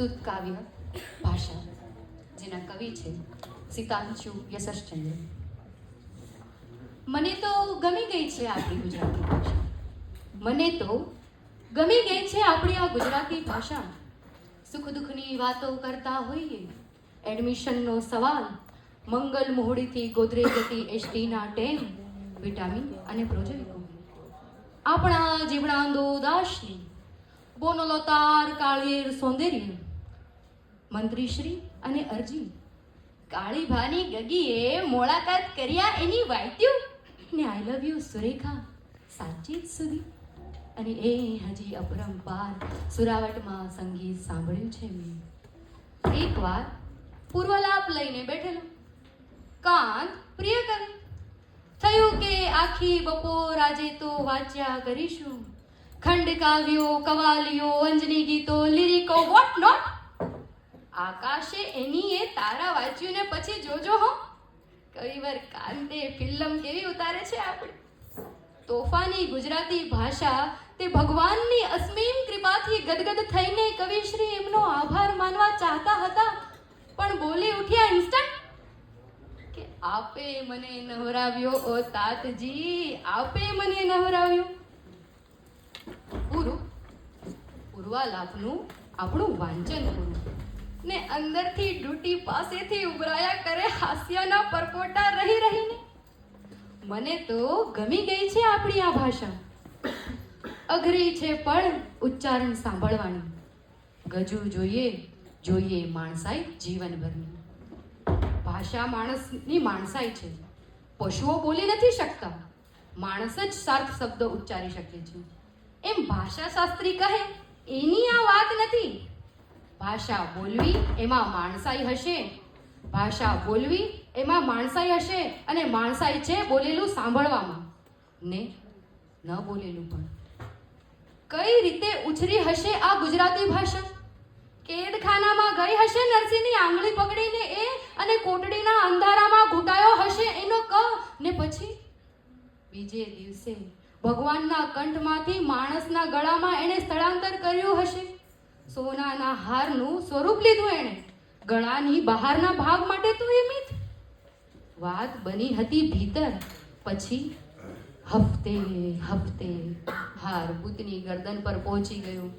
પ્રસ્તુત કાવ્ય ભાષા, જેના કવિ છે સીતાંશુ યશસ્ચંદ્ર મને તો ગમી ગઈ છે આપણી ગુજરાતી ભાષા. મને તો ગમી ગઈ છે આપણી આ ગુજરાતી ભાષા. સુખ દુઃખની વાતો કરતા હોઈએ. એડમિશનનો સવાલ, મંગલ મોહડીથી ગોદરેજ જતી એસટીના ટેમ વિટામિન અને પ્રોજેક્ટો આપણા જીવણાંદો દાસની બોનોલો તાર કાળીર, સૌંદર્ય. મંત્રીશ્રી અને અરજી. કાળીભાની ગગીએ મુલાકાત કર્યા એની વાંચ્યું ને આઈ લવ યુ સુરેખા. સાચી જ સુધી. અને એ હજી અપરંપાર સુરાવટમાં સંગીત સાંભળ્યું છે મેં. એકવાર પૂર્વલાપ લઈને બેઠેલો. કાંત, પ્રિય કવિ, થયું કે આખી બપોર આજે તો વાંચ્યા કરીશું. ખંડ કાવ્યો, કવાલીઓ, અંજની ગીતો, લિરિકો વોટ નોટ આકાશે એની એ તારા વાંચ્યું ને પછી જોજો હો. કવિવર કાંતે ફિલ્મ કેવી ઉતારે છે આપણે? તોફાની ગુજરાતી ભાષા તે ભગવાનની અસીમ કૃપાથી ગદગદ થઈને કવિશ્રી એમનો આભાર માનવા ચાહતા હતા, પણ બોલી ઉઠ્યા ઇન્સ્ટન્ટ કે આપે મને નવરાવ્યો ઓ તાતજી, આપે મને નવરાવ્યો. પૂરું પૂર્વાલાપનું આપણું વાંચન પૂરું ને અંદરથી ડ્યુટી પાસેથી ઉભરાયા કરે હાસ્યના પરપોટા રહી રહીને. મને તો ગમી ગઈ છે આપણી આ ભાષા. અઘરી છે પણ ઉચ્ચારણ સાંભળવાની. ગજુ જોઈએ જોઈએ માણસાઈ જીવનભરની. ભાષા માણસની માણસાઈ છે. પશુઓ બોલી નથી શકતા. માણસ જ સાર્થ શબ્દ ઉચ્ચારી શકે છે. એમ ભાષાશાસ્ત્રી કહે, એની આ વાત નથી. ભાષા બોલવી એમાં માણસાઈ હશે. ભાષા બોલવી એમાં માણસાઈ હશે અને માણસાઈ છે બોલેલું સાંભળવામાં. ને ન બોલેલું પણ. કઈ રીતે ઉછરી હશે આ ગુજરાતી ભાષા? કેદખાનામાં ગઈ હશે નરસિંહની આંગળી પકડીને એ અને કોટડીના અંધારામાં ઘૂંટાયો હશે એનો ક. ને પછી? બીજે દિવસે ભગવાનના કંઠમાંથી માણસના ગળામાં એણે સ્થળાંતર કર્યું હશે. સોનાના હારનું સ્વરૂપ લીધું એણે. ગળાની બહારના ભાગ માટે તો એ મિથ. વાત બની હતી ભીતર. પછી હફતે હફતે હાર ભૂતની ગરદન પર પહોંચી ગયું.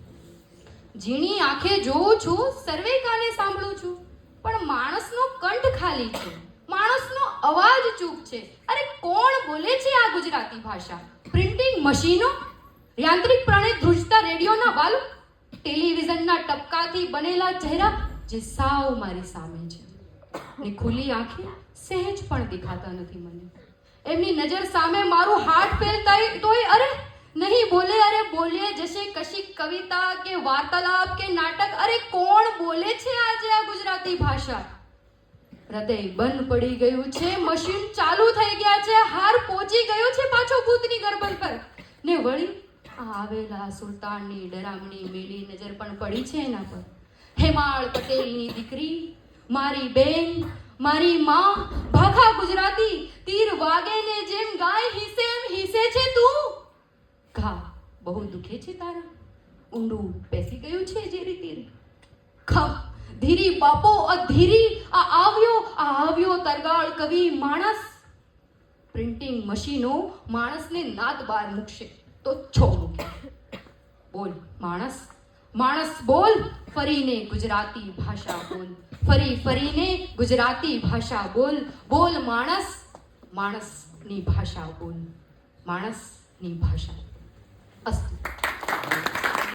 ઝીણી આંખે જોઉં છું, સર્વે કાને સાંભળું છું. પણ માણસનો કંઠ ખાલી છે. માણસનો અવાજ ચૂપ છે. અરે કોણ બોલે છે આ ગુજરાતી ભાષા? પ્રિન્ટિંગ મશીનો? યાંત્રિક પ્રાણી ધ્રુજતા રેડિયોના વાલ ટેલિવિઝનના ટપકાથી બનેલા ચહેરા જે સાવ મારી સામે છે. ને ખુલ્લી આંખે સહેજ પણ દેખાતા નથી મને. એમની નજર સામે મારું હાર્ટ ફેલ થાય તોય અરે નહીં બોલે, અરે બોલે જશે કશી કવિતા કે વાર્તાલાપ કે નાટક, અરે કોણ બોલે છે આજે આ ગુજરાતી ભાષા? હૃદય બંધ પડી ગયું છે, મશીન ચાલુ થઈ ગયા છે, હાર પહોંચી ગયો છે પાછો ભૂતની ગરબન પર. ને વળી આવેલા સુલતાનની, ડરામણી મેલી નજર પણ પડી છે એના પર. હેમાળ પટેલની દીકરી, મારી બેન, મારી માં, ભાખા ગુજરાતી, તીર વાગે ને જેમ ગાય હિસે એમ હિસે છે તું. ઘા, બહુ દુખે છે તારા? ઊંડું બેસી ગયું છે જે રીતે ખા ધીરી બાપો અધીરી આ આવ્યો આ આવ્યો તરગાળ કવિ માણસ. પ્રિન્ટિંગ મશીનો માણસને નાદ બાર મૂકશે. તો છોકરું બોલ, માણસ? માણસ બોલ, ફરીને ગુજરાતી ભાષા બોલ. ફરી, ફરીને ગુજરાતી ભાષા બોલ. બોલ, માણસ? માણસની ભાષા બોલ. માણસની ભાષા. અસ્તુ.